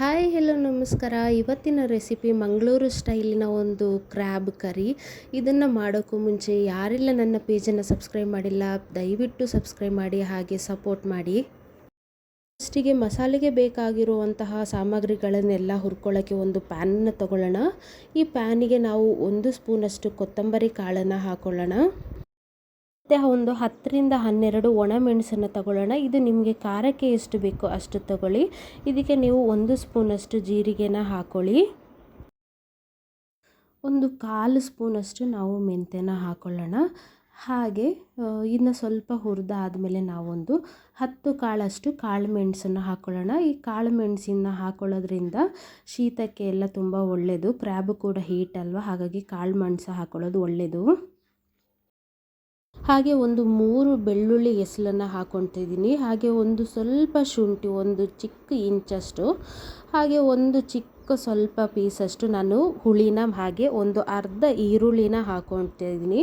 Hi hello ನಮಸ್ಕಾರ. ಇವತ್ತಿನ recipe Mangaluru ಸ್ಟೈಲಿನ ಒಂದು ಕ್ರ್ಯಾಬ್ ಕರಿ ಇದನ್ನು ಮಾಡೋಕ್ಕೂ ಮುಂಚೆ ಯಾರೆಲ್ಲ ನನ್ನ ಪೇಜನ್ನು ಸಬ್ಸ್ಕ್ರೈಬ್ ಮಾಡಿಲ್ಲ, ದಯವಿಟ್ಟು ಸಬ್ಸ್ಕ್ರೈಬ್ ಮಾಡಿ, ಹಾಗೆ ಸಪೋರ್ಟ್ ಮಾಡಿ. ಫಸ್ಟಿಗೆ ಮಸಾಲೆಗೆ ಬೇಕಾಗಿರುವಂತಹ ಸಾಮಗ್ರಿಗಳನ್ನೆಲ್ಲ ಹುರ್ಕೊಳ್ಳೋಕ್ಕೆ ಒಂದು ಪ್ಯಾನನ್ನು ತಗೊಳ್ಳೋಣ. ಈ ಪ್ಯಾನಿಗೆ ನಾವು ಒಂದು ಸ್ಪೂನಷ್ಟು ಕೊತ್ತಂಬರಿ ಕಾಳನ್ನು ಹಾಕೊಳ್ಳೋಣ. ಮತ್ತು ಒಂದು ಹತ್ತರಿಂದ ಹನ್ನೆರಡು ಒಣಮೆಣಸನ್ನು ತಗೊಳ್ಳೋಣ. ಇದು ನಿಮಗೆ ಖಾರಕ್ಕೆ ಎಷ್ಟು ಬೇಕೋ ಅಷ್ಟು ತಗೊಳ್ಳಿ. ಇದಕ್ಕೆ ನೀವು ಒಂದು ಸ್ಪೂನಷ್ಟು ಜೀರಿಗೆನ ಹಾಕೊಳ್ಳಿ. ಒಂದು ಕಾಲು ಸ್ಪೂನಷ್ಟು ನಾವು ಮೆಂತ್ಯನ ಹಾಕೊಳ್ಳೋಣ. ಹಾಗೆ ಇನ್ನು ಸ್ವಲ್ಪ ಹುರಿದಾದಮೇಲೆ ನಾವೊಂದು ಹತ್ತು ಕಾಳಷ್ಟು ಕಾಳು ಮೆಣಸನ್ನು ಹಾಕೊಳ್ಳೋಣ. ಈ ಕಾಳು ಮೆಣಸಿನ ಹಾಕೊಳ್ಳೋದ್ರಿಂದ ಶೀತಕ್ಕೆ ಎಲ್ಲ ತುಂಬ ಒಳ್ಳೆಯದು ಕ್ರ್ಯಾಬು ಕೂಡ ಹೀಟ್ ಅಲ್ವಾ? ಹಾಗಾಗಿ ಕಾಳು ಮೆಣಸು ಹಾಕೊಳ್ಳೋದು ಒಳ್ಳೆಯದು ಹಾಗೆ ಒಂದು ಮೂರು ಬೆಳ್ಳುಳ್ಳಿ ಎಸಲನ್ನು ಹಾಕ್ಕೊತಿದ್ದೀನಿ ಹಾಗೆ ಒಂದು ಸ್ವಲ್ಪ ಶುಂಠಿ, ಒಂದು ಚಿಕ್ಕ ಇಂಚಷ್ಟು, ಹಾಗೆ ಒಂದು ಚಿಕ್ಕ ಸ್ವಲ್ಪ ಪೀಸಷ್ಟು ನಾನು ಹುಳಿನ ಹಾಗೆ ಒಂದು ಅರ್ಧ ಈರುಳ್ಳಿನ ಹಾಕ್ಕೊತಿದ್ದೀನಿ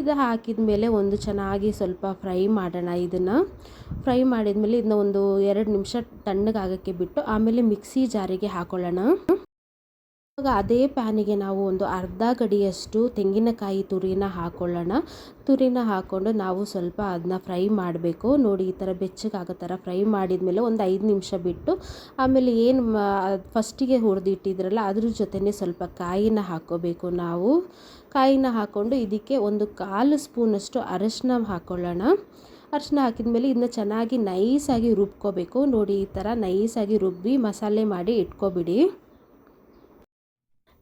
ಇದು ಹಾಕಿದ ಮೇಲೆ ಒಂದು ಚೆನ್ನಾಗಿ ಸ್ವಲ್ಪ ಫ್ರೈ ಮಾಡೋಣ ಇದನ್ನು. ಫ್ರೈ ಮಾಡಿದ ಮೇಲೆ ಇದನ್ನ ಒಂದು ಎರಡು ನಿಮಿಷ ತಣ್ಣಗಾಗೋಕ್ಕೆ ಬಿಟ್ಟು ಆಮೇಲೆ ಮಿಕ್ಸಿ ಜಾರಿಗೆ ಹಾಕೊಳ್ಳೋಣ. ಇವಾಗ ಅದೇ ಪ್ಯಾನಿಗೆ ನಾವು ಒಂದು ಅರ್ಧ ಗಡಿಯಷ್ಟು ತೆಂಗಿನಕಾಯಿ ತುರಿನ ಹಾಕೊಳ್ಳೋಣ. ತುರಿನ ಹಾಕ್ಕೊಂಡು ನಾವು ಸ್ವಲ್ಪ ಅದನ್ನ ಫ್ರೈ ಮಾಡಬೇಕು. ನೋಡಿ, ಈ ಥರ ಬೆಚ್ಚಗಾಗೋ ಥರ ಫ್ರೈ ಮಾಡಿದ ಮೇಲೆ ಒಂದು ಐದು ನಿಮಿಷ ಬಿಟ್ಟು ಆಮೇಲೆ ಏನು ಫಸ್ಟಿಗೆ ಹುರಿದಿಟ್ಟಿದ್ರಲ್ಲ, ಅದ್ರ ಜೊತೆನೇ ಸ್ವಲ್ಪ ಕಾಯಿನ ಹಾಕ್ಕೋಬೇಕು ನಾವು. ಕಾಯಿನ ಹಾಕ್ಕೊಂಡು ಇದಕ್ಕೆ ಒಂದು ಕಾಲು ಸ್ಪೂನಷ್ಟು ಅರಶಿನ ಹಾಕ್ಕೊಳ್ಳೋಣ ಅರಿಶಿನ ಹಾಕಿದ ಮೇಲೆ ಇದನ್ನ ಚೆನ್ನಾಗಿ ನೈಸಾಗಿ ರುಬ್ಕೋಬೇಕು. ನೋಡಿ, ಈ ಥರ ನೈಸಾಗಿ ರುಬ್ಬಿ ಮಸಾಲೆ ಮಾಡಿ ಇಟ್ಕೊಬಿಡಿ.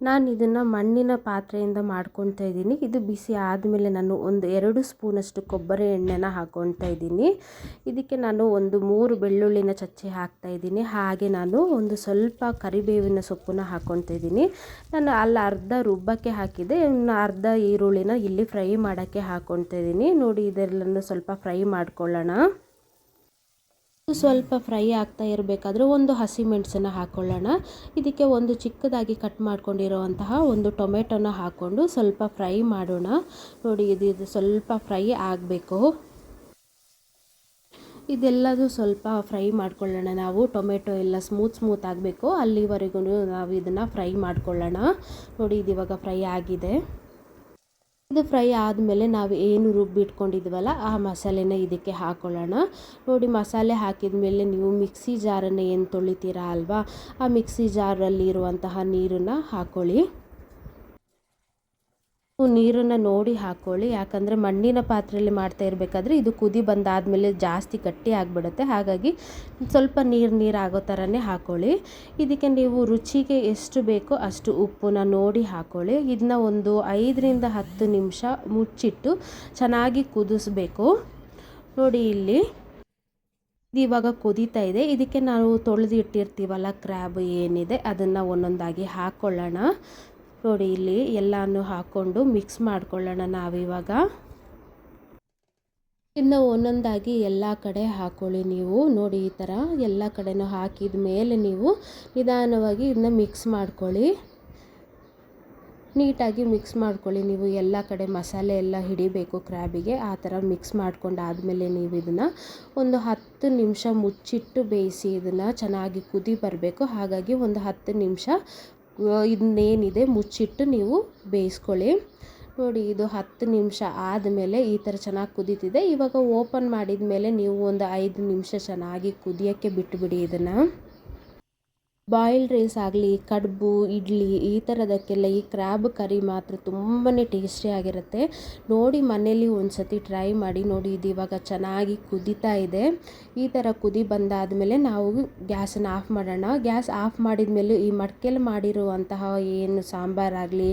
ನಾನು ಇದನ್ನು ಮಣ್ಣಿನ ಪಾತ್ರೆಯಿಂದ ಮಾಡ್ಕೊತಾ ಇದ್ದೀನಿ. ಇದು ಬಿಸಿ ಆದಮೇಲೆ ನಾನು ಒಂದು ಎರಡು ಸ್ಪೂನಷ್ಟು ಕೊಬ್ಬರಿ ಎಣ್ಣೆನ ಹಾಕ್ಕೊತಾ ಇದ್ದೀನಿ. ಇದಕ್ಕೆ ನಾನು ಒಂದು ಮೂರು ಬೆಳ್ಳುಳ್ಳಿನ ಚಚ್ಚಿ ಹಾಕ್ತಾ ಇದ್ದೀನಿ. ಹಾಗೆ ನಾನು ಒಂದು ಸ್ವಲ್ಪ ಕರಿಬೇವಿನ ಸೊಪ್ಪನ್ನ ಹಾಕ್ಕೊತಾ ಇದ್ದೀನಿ. ನಾನು ಅಲ್ಲಿ ಅರ್ಧ ರುಬ್ಬಕ್ಕೆ ಹಾಕಿದೆ ಇನ್ನು ಅರ್ಧ ಈರುಳ್ಳಿನ ಇಲ್ಲಿ ಫ್ರೈ ಮಾಡೋಕ್ಕೆ ಹಾಕ್ಕೊತಾ ಇದ್ದೀನಿ. ನೋಡಿ, ಇದೆಲ್ಲನೂ ಸ್ವಲ್ಪ ಫ್ರೈ ಮಾಡ್ಕೊಳ್ಳೋಣ. ಸ್ವಲ್ಪ ಫ್ರೈ ಆಗ್ತಾ ಇರಬೇಕಾದ್ರೆ ಒಂದು ಹಸಿ ಮೆಣಸನ್ನು ಹಾಕ್ಕೊಳ್ಳೋಣ ಇದಕ್ಕೆ ಒಂದು ಚಿಕ್ಕದಾಗಿ ಕಟ್ ಮಾಡ್ಕೊಂಡಿರುವಂತಹ ಒಂದು ಟೊಮೆಟೊನ ಹಾಕ್ಕೊಂಡು ಸ್ವಲ್ಪ ಫ್ರೈ ಮಾಡೋಣ. ನೋಡಿ, ಇದು ಇದು ಸ್ವಲ್ಪ ಫ್ರೈ ಆಗಬೇಕು. ಇದೆಲ್ಲದೂ ಸ್ವಲ್ಪ ಫ್ರೈ ಮಾಡ್ಕೊಳ್ಳೋಣ. ನಾವು ಟೊಮೆಟೊ ಎಲ್ಲ ಸ್ಮೂತ್ ಸ್ಮೂತ್ ಆಗಬೇಕು. ಅಲ್ಲಿವರೆಗೂ ನಾವು ಇದನ್ನು ಫ್ರೈ ಮಾಡ್ಕೊಳ್ಳೋಣ. ನೋಡಿ, ಇದು ಇವಾಗ ಫ್ರೈ ಆಗಿದೆ. ಇದು ಫ್ರೈ ಆದಮೇಲೆ ನಾವು ಏನು ರುಬ್ಬಿಟ್ಕೊಂಡಿದ್ವಲ್ಲ ಆ ಮಸಾಲೆನ ಇದಕ್ಕೆ ಹಾಕೊಳ್ಳೋಣ. ನೋಡಿ, ಮಸಾಲೆ ಹಾಕಿದ ಮೇಲೆ ನೀವು ಮಿಕ್ಸಿ ಜಾರನ್ನು ಏನು ತೊಳಿತೀರಾ ಅಲ್ವಾ, ಆ ಮಿಕ್ಸಿ ಜಾರಲ್ಲಿ ಇರುವಂತಹ ನೀರನ್ನು ಹಾಕ್ಕೊಳ್ಳಿ ನೀರನ್ನು ನೋಡಿ ಹಾಕ್ಕೊಳ್ಳಿ ಯಾಕಂದರೆ ಮಣ್ಣಿನ ಪಾತ್ರೆಯಲ್ಲಿ ಮಾಡ್ತಾ ಇರಬೇಕಾದ್ರೆ ಇದು ಕುದಿ ಬಂದಾದಮೇಲೆ ಜಾಸ್ತಿ ಗಟ್ಟಿ ಆಗಿಬಿಡುತ್ತೆ. ಹಾಗಾಗಿ ಸ್ವಲ್ಪ ನೀರು ನೀರು ಆಗೋ ಥರನೇ ಹಾಕ್ಕೊಳ್ಳಿ ಇದಕ್ಕೆ ನೀವು ರುಚಿಗೆ ಎಷ್ಟು ಬೇಕೋ ಅಷ್ಟು ಉಪ್ಪನ್ನ ನೋಡಿ ಹಾಕ್ಕೊಳ್ಳಿ ಇದನ್ನ ಒಂದು ಐದರಿಂದ ಹತ್ತು ನಿಮಿಷ ಮುಚ್ಚಿಟ್ಟು ಚೆನ್ನಾಗಿ ಕುದಿಸ್ಬೇಕು. ನೋಡಿ ಇಲ್ಲಿ. ಇದು ಇವಾಗ ಕುದೀತಾ ಇದೆ. ಇದಕ್ಕೆ ನಾವು ತೊಳೆದು ಇಟ್ಟಿರ್ತೀವಲ್ಲ ಕ್ರ್ಯಾಬ್ ಏನಿದೆ, ಅದನ್ನು ಒಂದೊಂದಾಗಿ ಹಾಕ್ಕೊಳ್ಳೋಣ ನೋಡಿ ಇಲ್ಲಿ ಎಲ್ಲನೂ ಹಾಕ್ಕೊಂಡು ಮಿಕ್ಸ್ ಮಾಡ್ಕೊಳ್ಳೋಣ ನಾವಿವಾಗ ಇನ್ನು ಒಂದೊಂದಾಗಿ ಎಲ್ಲ ಕಡೆ ಹಾಕೊಳ್ಳಿ ನೀವು. ನೋಡಿ ಈ ಥರ ಎಲ್ಲ ಕಡೆನೂ ಹಾಕಿದ ಮೇಲೆ ನೀವು ನಿಧಾನವಾಗಿ ಇದನ್ನ ಮಿಕ್ಸ್ ಮಾಡ್ಕೊಳ್ಳಿ. ನೀಟಾಗಿ ಮಿಕ್ಸ್ ಮಾಡ್ಕೊಳ್ಳಿ ನೀವು. ಎಲ್ಲ ಕಡೆ ಮಸಾಲೆ ಎಲ್ಲ ಹಿಡಿಬೇಕು ಕ್ರ್ಯಾಬಿಗೆ. ಆ ಥರ ಮಿಕ್ಸ್ ಮಾಡ್ಕೊಂಡಾದಮೇಲೆ ನೀವು ಇದನ್ನು ಒಂದು ಹತ್ತು ನಿಮಿಷ ಮುಚ್ಚಿಟ್ಟು ಬೇಯಿಸಿ ಇದನ್ನು ಚೆನ್ನಾಗಿ ಕುದಿ ಬರಬೇಕು. ಹಾಗಾಗಿ ಒಂದು ಹತ್ತು ನಿಮಿಷ ಇದನ್ನೇನಿದೆ ಮುಚ್ಚಿಟ್ಟು ನೀವು ಬೇಯಿಸ್ಕೊಳ್ಳಿ. ನೋಡಿ, ಇದು ಹತ್ತು ನಿಮಿಷ ಆದಮೇಲೆ ಈ ಥರ ಚೆನ್ನಾಗಿ ಕುದೀತಿದೆ. ಇವಾಗ ಓಪನ್ ಮಾಡಿದ ಮೇಲೆ ನೀವು ಒಂದು ಐದು ನಿಮಿಷ ಚೆನ್ನಾಗಿ ಕುದಿಯೋಕ್ಕೆ ಬಿಟ್ಟುಬಿಡಿ ಇದನ್ನು. ಬಾಯ್ಲ್ಡ್ ರೈಸ್ ಆಗಲಿ, ಕಡುಬು, ಇಡ್ಲಿ ಈ ಥರದಕ್ಕೆಲ್ಲ ಈ ಕ್ರ್ಯಾಬ್ ಕರಿ ಮಾತ್ರ ತುಂಬಾ ಟೇಸ್ಟಿಯಾಗಿರುತ್ತೆ ನೋಡಿ ಮನೇಲಿ ಒಂದು ಸತಿ ಟ್ರೈ ಮಾಡಿ ನೋಡಿ, ಇದು ಇವಾಗ ಚೆನ್ನಾಗಿ ಕುದೀತಾ ಇದೆ. ಈ ಥರ ಕುದಿ ಬಂದಾದಮೇಲೆ ನಾವು ಗ್ಯಾಸನ್ನು ಆಫ್ ಮಾಡೋಣ. ಗ್ಯಾಸ್ ಆಫ್ ಮಾಡಿದ ಮೇಲೆ ಈ ಮಡ್ಕೆಲಿ ಮಾಡಿರುವಂತಹ ಏನು ಸಾಂಬಾರಾಗಲಿ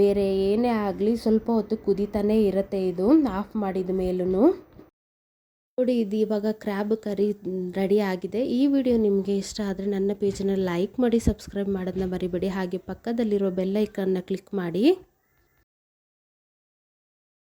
ಬೇರೆ ಏನೇ ಆಗಲಿ ಸ್ವಲ್ಪ ಹೊತ್ತು ಕುದೀತಾನೇ ಇರುತ್ತೆ ಇದು ಆಫ್ ಮಾಡಿದ ಮೇಲೂ ನೋಡಿ, ಇದು ಇವಾಗ ಕ್ರ್ಯಾಬ್ ಕರಿ ರೆಡಿ ಆಗಿದೆ. ಈ ವಿಡಿಯೋ ನಿಮಗೆ ಇಷ್ಟ ಆದರೆ ನನ್ನ ಪೇಜನ್ನು ಲೈಕ್ ಮಾಡಿ ಸಬ್ಸ್ಕ್ರೈಬ್ ಮಾಡೋದನ್ನ ಮರಿಬೇಡಿ. ಹಾಗೆ ಪಕ್ಕದಲ್ಲಿರೋ ಬೆಲ್ಲೈಕನ್ನ ಕ್ಲಿಕ್ ಮಾಡಿ.